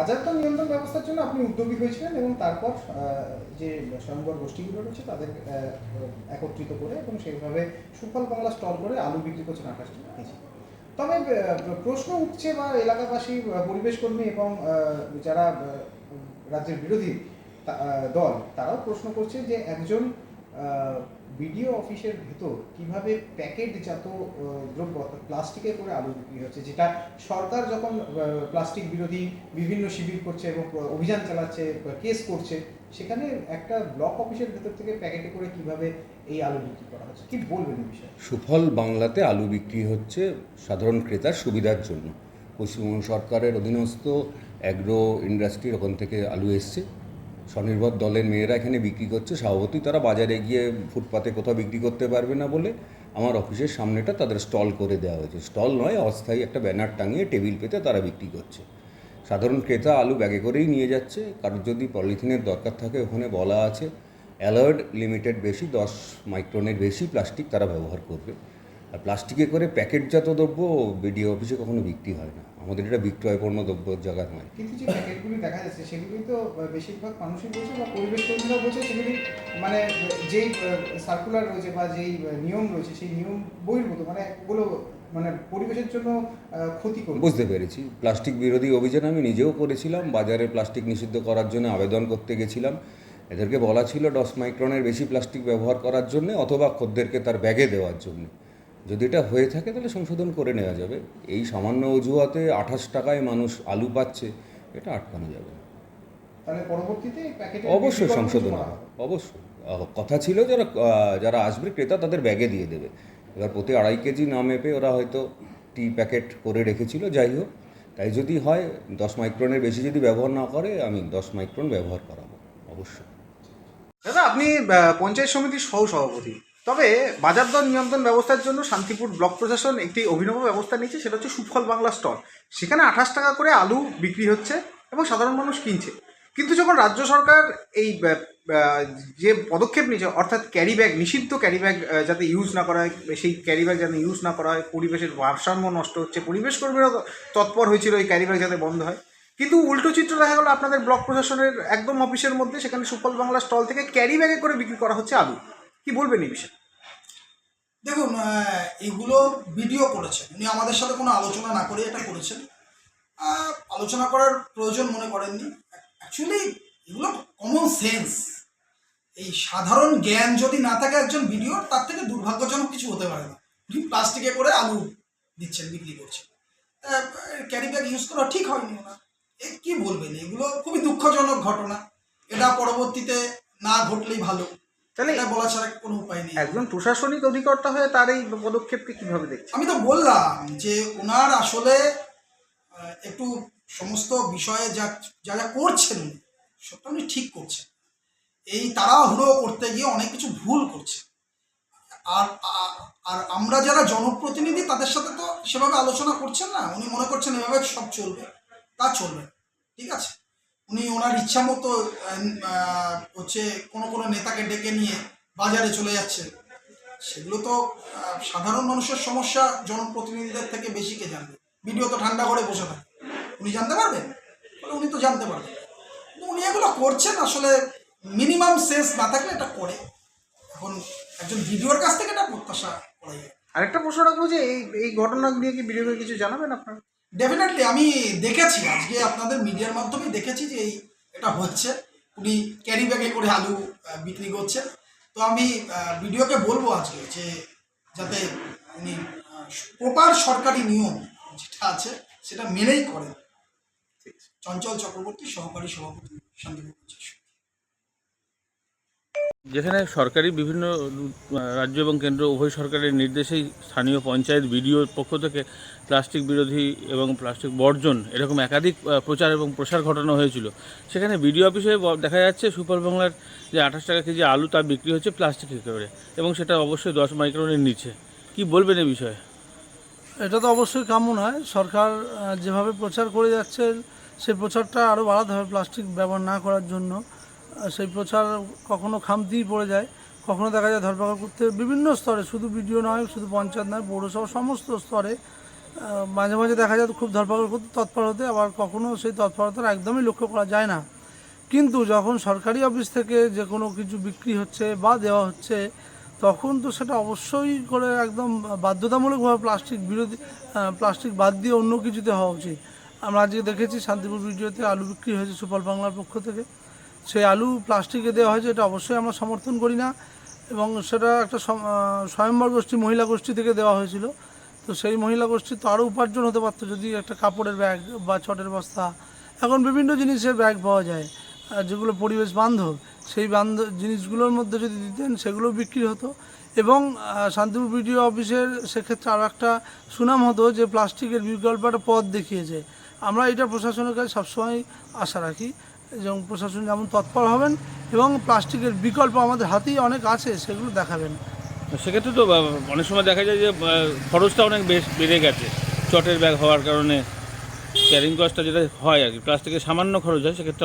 বাজার তো নিয়ন্ত্রণ ব্যবস্থার জন্য আপনি উদ্যোগী হয়েছিলেন এবং তারপর যে স্বয়ংবর গোষ্ঠীগুলো রয়েছে তাদের একত্রিত করে এবং সেইভাবে সুফল বাংলা স্টল করে আলু বিক্রি করছেন আঠাশ টাকা তবে প্রশ্ন উঠছে বা এলাকাবাসী আহ, পরিবেশ কর্মী এবং যারা রাজ্যের বিরোধী দল তারাও প্রশ্ন করছে যে একজন বিডিও অফিসের ভেতর কীভাবে প্যাকেটজাত দ্রব্য অর্থাৎ প্লাস্টিকে করে আলু বিক্রি হচ্ছে, যেটা সরকার যখন প্লাস্টিক বিরোধী বিভিন্ন শিবির করছে এবং অভিযান চালাচ্ছে কেস করছে, সেখানে একটা ব্লক অফিসের ভেতর থেকে প্যাকেটে করে কীভাবে এই আলু বিক্রি করা হচ্ছে? কি বলবেন এই বিষয়ে? সুফল বাংলাতে আলু বিক্রি হচ্ছে সাধারণ ক্রেতার সুবিধার জন্য। পশ্চিমবঙ্গ সরকারের অধীনস্থ অ্যাগ্রো ইন্ডাস্ট্রির ওখান থেকে আলু এসছে। স্বনির্ভর দলের মেয়েরা এখানে বিক্রি করছে। স্বভাবতই তারা বাজারে গিয়ে ফুটপাতে কোথাও বিক্রি করতে পারবে না বলে আমার অফিসের সামনেটা তাদের স্টল করে দেওয়া হয়েছে। স্টল নয়, অস্থায়ী একটা ব্যানার টাঙিয়ে টেবিল পেতে তারা বিক্রি করছে। সাধারণ ক্রেতা আলু ব্যাগে করেই নিয়ে যাচ্ছে। কারোর যদি পলিথিনের দরকার থাকে ওখানে বলা আছে অ্যালার্ড লিমিটেড বেশি, দশ মাইক্রনের বেশি প্লাস্টিক তারা ব্যবহার করবে। আর প্লাস্টিকে করে প্যাকেটজাত দ্রব্য বিডিও অফিসে কখনো বিক্রি হয় না। আমাদের এটা বিক্রয়পণ্য দ্রব্য জায়গা নয়। কিন্তু যে প্যাকেটগুলি দেখা যাচ্ছে সেগুলি তো বেশিরভাগ মানুষই বলছে বা পরিবেশ কর্মীরাও বলছে সেগুলি মানে যেই সার্কুলার রয়েছে বা যেই নিয়ম রয়েছে সেই নিয়ম বহির্ভূত মানে ওগুলো মানে পরিবেশের জন্য ক্ষতি করবে বুঝতে পেরেছি। প্লাস্টিক বিরোধী অভিযান আমি নিজেও করেছিলাম। বাজারে প্লাস্টিক নিষিদ্ধ করার জন্য আবেদন করতে গেছিলাম। এদেরকে বলা ছিল দশ মাইক্রনের বেশি প্লাস্টিক ব্যবহার করার জন্য অথবা খদ্দেরকে তার ব্যাগে দেওয়ার জন্য। যদি এটা হয়ে থাকে তাহলে সংশোধন করে নেওয়া যাবে। এই সামান্য অজুহাতে আঠাশ টাকায় মানুষ আলু পাচ্ছে এটা আটকানো যাবে না। তাহলে পরবর্তীতে এই প্যাকেটে অবশ্যই সংশোধন হবে অবশ্যই। কথা ছিল যারা যারা আসবে ক্রেতা তাদের ব্যাগে দিয়ে দেবে। এবার প্রতি আড়াই কেজি না মেপে ওরা হয়তো টি প্যাকেট করে রেখেছিল যাই হোক। তাই যদি হয় দশ মাইক্রনের বেশি যদি ব্যবহার না করে আমি দশ মাইক্রন ব্যবহার করাবো অবশ্যই। দাদা আপনি পঞ্চায়েত সমিতির সহ সভাপতি তবে বাজার দর নিয়ন্ত্রণ ব্যবস্থার জন্য শান্তিপুর ব্লক প্রশাসন একটি অভিনব ব্যবস্থা নিয়েছে, সেটা হচ্ছে সুফল বাংলা স্টল। সেখানে আঠাশ টাকা করে আলু বিক্রি হচ্ছে এবং সাধারণ মানুষ কিনছে। কিন্তু যখন রাজ্য সরকার এই যে পদক্ষেপ নিয়েছে, অর্থাৎ ক্যারি ব্যাগ নিষিদ্ধ ক্যারি ব্যাগ যাতে ইউজ না করা হয়, সেই ক্যারি ব্যাগ যাতে ইউজ না করা হয়, পরিবেশের ভারসাম্য নষ্ট হচ্ছে, পরিবেশ কর্মীরা তৎপর হয়েছিল এই ক্যারি ব্যাগ যাতে বন্ধ হয়। কিন্তু উল্টো চিত্র দেখা গেল আপনাদের ব্লক প্রশাসনের একদম অফিসের মধ্যে, সেখানে সুফল বাংলা স্টল থেকে ক্যারি ব্যাগে করে বিক্রি করা হচ্ছে আলু। কি বলবেন এই বিষয়ে? দেখুন এগুলো ভিডিও করেছেন। উনি আমাদের সাথে কোনো আলোচনা না করে এটা করেছেন। আলোচনা করার প্রয়োজন মনে করেননি। অ্যাকচুয়ালি এগুলো কমন সেন্স এই সাধারণ জ্ঞান যদি না থাকে একজন ভিডিওর তার থেকে দুর্ভাগ্যজনক কিছু হতে পারে না। উনি প্লাস্টিকে করে আলু দিচ্ছেন, বিক্রি করছেন। ক্যারি ব্যাগ ইউজ করা ঠিক হয়নি ওনার। এ কী বলবেন? এগুলো খুবই দুঃখজনক ঘটনা। এটা পরবর্তীতে না ঘটলেই ভালো। তাহলে এটা বলা ছাড়া কোনো উপায় নেই। একজন প্রশাসনিক অধিকর্তা হয়ে তার এই পদক্ষেপকে কীভাবে দেখছে আমি তো বললাম যে ওনার আসলে একটু সমস্ত বিষয়ে যা যা যা করছেন উনি, সবটা উনি ঠিক করছেন। এই তাড়াহুড়ো করতে গিয়ে অনেক কিছু ভুল করছে আর আর আমরা যারা জনপ্রতিনিধি তাদের সাথে তো সেভাবে আলোচনা করছেন না। উনি মনে করছেন এভাবে সব চলবে তা চলবে ঠিক আছে? উনি ওনার ইচ্ছা মতো হচ্ছে কোনো কোনো নেতাকে ডেকে নিয়ে বাজারে চলে যাচ্ছে সেগুলো তো সাধারণ মানুষের সমস্যা, জনপ্রতিনিধিদের থেকে বেশি কে জানবে? ভিডিও তো ঠান্ডা করে বসে থাকে। উনি জানতে পারবেন? বলে উনি তো জানতে পারবেন। কিন্তু উনি এগুলো করছেন আসলে মিনিমাম সেন্স না থাকলে এটা করে। এখন একজন ভিডিওর কাছ থেকে এটা প্রত্যাশা করা যায়। আরেকটা প্রশ্ন রাখব যে এই এই ঘটনা নিয়ে কি ভিডিওতে কিছু জানাবেন আপনারা? ডেফিনেটলি আমি দেখেছি, আজকে আপনাদের মিডিয়ার মাধ্যমে দেখেছি যে এই এটা হচ্ছে। উনি ক্যারি ব্যাগে করে আলু বিক্রি করছেন। তো আমি ভিডিওকে বলব আজকে যে যাতে উনি প্রপার সরকারি নিয়ম যেটা আছে, সেটা মেনেই করেন। চঞ্চল চক্রবর্তী, সহকারী সভাপতি, শান্তিপুর। যেখানে সরকারি বিভিন্ন রাজ্য এবং কেন্দ্র উভয় সরকারের নির্দেশেই স্থানীয় পঞ্চায়েত বিডিওর পক্ষ থেকে প্লাস্টিক বিরোধী এবং প্লাস্টিক বর্জন এরকম একাধিক প্রচার এবং প্রসার ঘটানো হয়েছিল। সেখানে বিডিও অফিসে দেখা যাচ্ছে সুপার বাংলার যে আঠাশ টাকা কেজি আলু তা বিক্রি হচ্ছে প্লাস্টিক করে এবং সেটা অবশ্যই দশ মাইক্রনের নিচে। কি বলবেন এ বিষয়ে? এটা তো অবশ্যই কাম্য নয়। সরকার যেভাবে প্রচার করে যাচ্ছে সেই প্রচারটা আরও বাড়াতে হবে প্লাস্টিক ব্যবহার না করার জন্য। সেই প্রচার কখনো খামতিই পড়ে যায়। কখনো দেখা যায় ধরপাকড় করতে বিভিন্ন স্তরে, শুধু বিডিও নয়, শুধু পঞ্চায়েত নয়, পৌরসভা, সমস্ত স্তরে মাঝে মাঝে দেখা যায় খুব ধরপাকড় করতে তৎপর হতে, আবার কখনো সেই তৎপরতার একদমই লক্ষ্য করা যায় না। কিন্তু যখন সরকারি অফিস থেকে যে কোনো কিছু বিক্রি হচ্ছে বা দেওয়া হচ্ছে, তখন তো সেটা অবশ্যই করে একদম বাধ্যতামূলকভাবে প্লাস্টিক বিরোধী প্লাস্টিক বাদ দিয়ে অন্য কিছুতে হওয়া উচিত। আমরা আজকে দেখেছি শান্তিপুর ভিডিওতে আলু বিক্রি হয়েছে সুফল বাংলার পক্ষ থেকে। সেই আলু প্লাস্টিকে দেওয়া হয়েছে, এটা অবশ্যই আমরা সমর্থন করি না। এবং সেটা একটা স্বয়ম্বর গোষ্ঠী, মহিলা গোষ্ঠী থেকে দেওয়া হয়েছিল। তো সেই মহিলা গোষ্ঠী তো আরও উপার্জন হতে পারতো যদি একটা কাপড়ের ব্যাগ বা চটের বস্তা, এখন বিভিন্ন জিনিসের ব্যাগ পাওয়া যায় যেগুলো পরিবেশ বান্ধব। সেই বান্ধব জিনিসগুলোর মধ্যে যদি দিতেন সেগুলো বিক্রি হতো। এবং শান্তিপুর বিডিও অফিসের সেক্ষেত্রে আরও একটা সুনাম হতো যে প্লাস্টিকের বিকল্প একটা পথ দেখিয়েছে। আমরা এটা প্রশাসনের কাছে সবসময় আশা রাখি। এবং প্রশাসন যেমন তৎপর হবেন এবং প্লাস্টিকের বিকল্প আমাদের হাতেই অনেক আছে, সেগুলো দেখাবেন। সেক্ষেত্রে তো অনেক সময় দেখা যায় যে খরচটা অনেক বেশ বেড়ে গেছে, চটের ব্যাগ হওয়ার কারণে। ক্যারিং কস্টটা যেটা হয় আর কি, প্লাস্টিকের সামান্য খরচ হয়, সেক্ষেত্রে